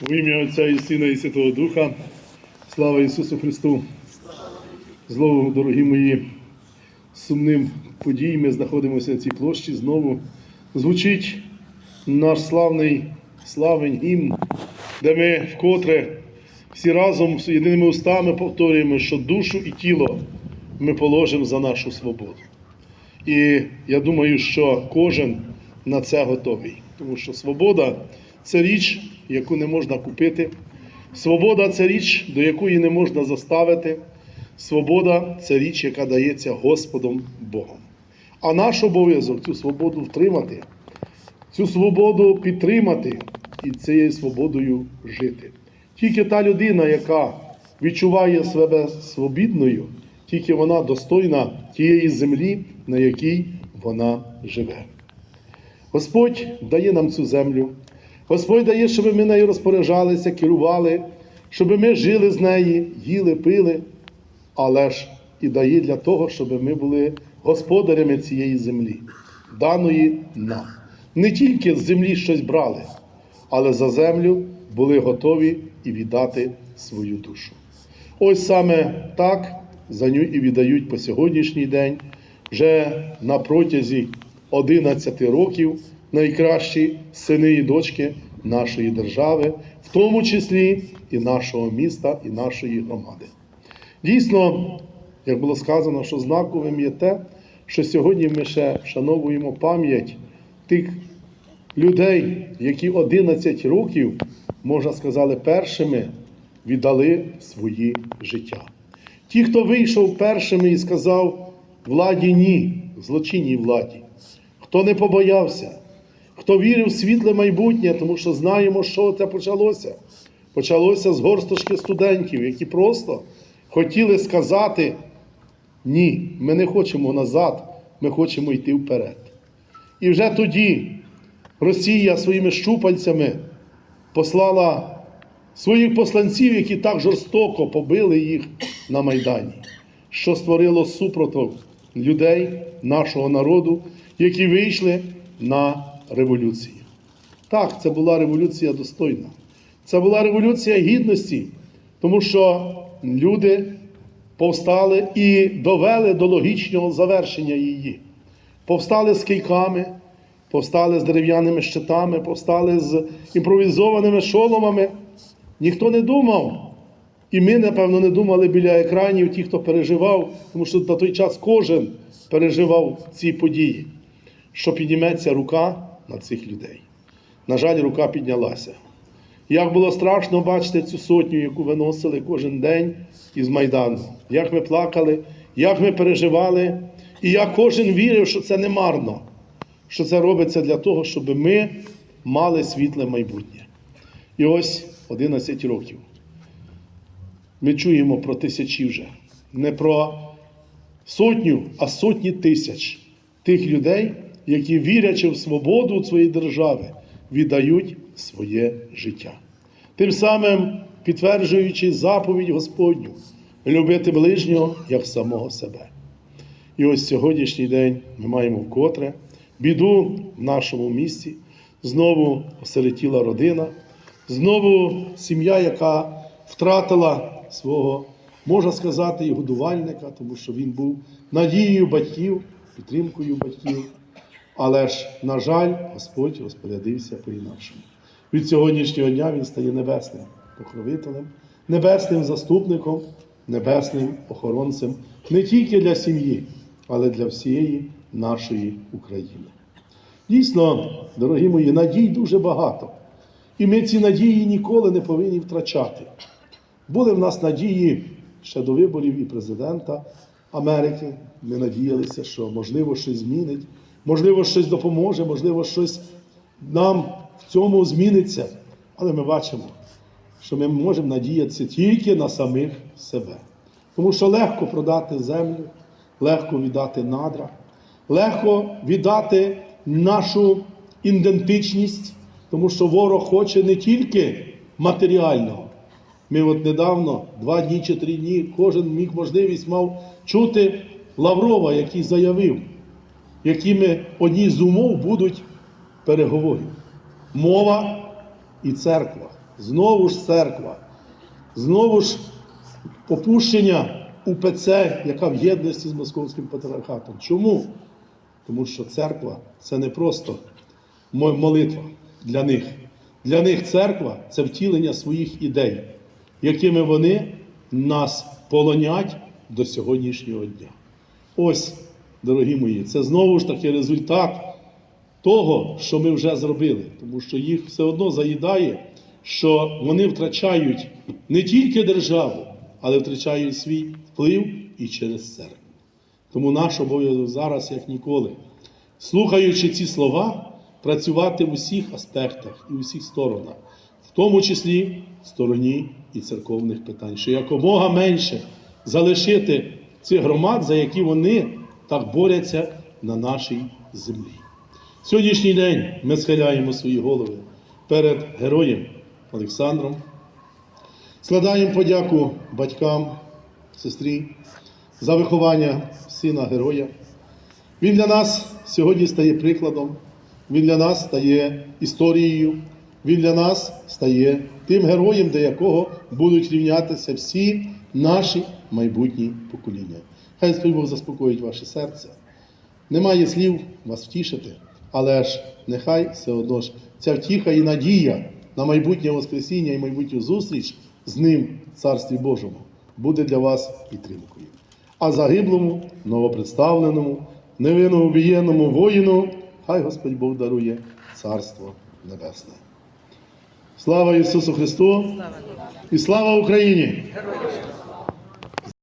В ім'я Отця і Сина і Святого Духа. Слава Ісусу Христу! Знову, дорогі мої, сумним подій ми знаходимося на цій площі. Знову звучить наш славний славень гімн, де ми вкотре всі разом з єдиними устами повторюємо, що душу і тіло ми положимо за нашу свободу. І я думаю, що кожен на це готовий, тому що свобода це річ, яку не можна купити. Свобода це річ, до якої не можна заставити. Свобода це річ, яка дається Господом Богом. А наш обов'язок цю свободу втримати, цю свободу підтримати і цією свободою жити. Тільки та людина, яка відчуває себе свобідною, тільки вона достойна тієї землі, на якій вона живе. Господь дає нам цю землю. Господь дає, щоб ми нею розпоряджалися, керували, щоб ми жили з неї, їли, пили, але ж і дає для того, щоб ми були господарями цієї землі, даної нам. Не тільки з землі щось брали, але за землю були готові і віддати свою душу. Ось саме так за ню і віддають по сьогоднішній день, вже на протязі 11 років найкращі сини і дочки нашої держави, в тому числі і нашого міста, і нашої громади. Дійсно, як було сказано, що знаковим є те, що сьогодні ми ще вшановуємо пам'ять тих людей, які 11 років, можна сказати, першими віддали свої життя. Ті, хто вийшов першими і сказав владі ні, злочинній владі, хто не побоявся, хто вірив в світле майбутнє, тому що знаємо, що це почалося. Почалося з горсточки студентів, які просто хотіли сказати ні, ми не хочемо назад, ми хочемо йти вперед. І вже тоді Росія своїми щупальцями послала своїх посланців, які так жорстоко побили їх на Майдані, що створило супротив людей, нашого народу, які вийшли на революцію. Так, це була революція достойна. Це була революція гідності, тому що люди повстали і довели до логічного завершення її. Повстали з кийками, повстали з дерев'яними щитами, повстали з імпровізованими шоломами. Ніхто не думав. І ми, напевно, не думали біля екранів, ті, хто переживав, тому що на той час кожен переживав ці події, що підніметься рука на цих людей. На жаль, рука піднялася. Як було страшно бачити цю сотню, яку виносили кожен день із Майдану, як ми плакали, як ми переживали, і як кожен вірив, що це не марно, що це робиться для того, щоб ми мали світле майбутнє. І ось 11 років. Ми чуємо про тисячі вже, не про сотню, а сотні тисяч тих людей, які, вірячи в свободу своєї держави, віддають своє життя. Тим самим підтверджуючи заповідь Господню, любити ближнього як самого себе. І ось сьогоднішній день ми маємо вкотре біду в нашому місті. Знову осиротіла родина, знову сім'я, яка втратила свого, можна сказати, і годувальника, тому що він був надією батьків, підтримкою батьків. Але ж, на жаль, Господь розпорядився по-інакшому. Від сьогоднішнього дня він стає небесним покровителем, небесним заступником, небесним охоронцем не тільки для сім'ї, але для всієї нашої України. Дійсно, дорогі мої, надій дуже багато. І ми ці надії ніколи не повинні втрачати. Були в нас надії ще до виборів і президента Америки. Ми надіялися, що можливо щось змінить, можливо, щось допоможе, можливо, щось нам в цьому зміниться. Але ми бачимо, що ми можемо надіятися тільки на самих себе. Тому що легко продати землю, легко віддати надра, легко віддати нашу ідентичність, тому що ворог хоче не тільки матеріального. Ми от недавно, два дні чи три дні, кожен міг можливість мав чути Лаврова, який заявив, якими одні з умов будуть переговорів. Мова і церква. Знову ж церква, знову ж попущення УПЦ, яка в єдності з московським патріархатом. Чому? Тому що церква це не просто молитва для них. Для них церква це втілення своїх ідей, якими вони нас полонять до сьогоднішнього дня. Ось, дорогі мої, це знову ж таки результат того, що ми вже зробили, тому що їх все одно заїдає, що вони втрачають не тільки державу, але втрачають свій вплив і через церкву. Тому наш обов'язок зараз, як ніколи, слухаючи ці слова, працювати в усіх аспектах і в усіх сторонах, в тому числі в стороні і церковних питань, що якомога менше залишити цих громад, за які вони так борються на нашій землі. Сьогоднішній день ми схиляємо свої голови перед героєм Олександром, складаємо подяку батькам, сестрі за виховання сина героя. Він для нас сьогодні стає прикладом, він для нас стає історією, він для нас стає тим героєм, до якого будуть рівнятися всі наші майбутні покоління. Хай Господь Бог заспокоїть ваше серце. Немає слів вас втішити, але ж нехай все одно ж ця втіха і надія на майбутнє Воскресіння і майбутню зустріч з ним Царстві Божому буде для вас підтримкою. А загиблому, новопредставленому, невинно убієному воїну, хай Господь Бог дарує Царство Небесне. Слава Ісусу Христу і слава Україні!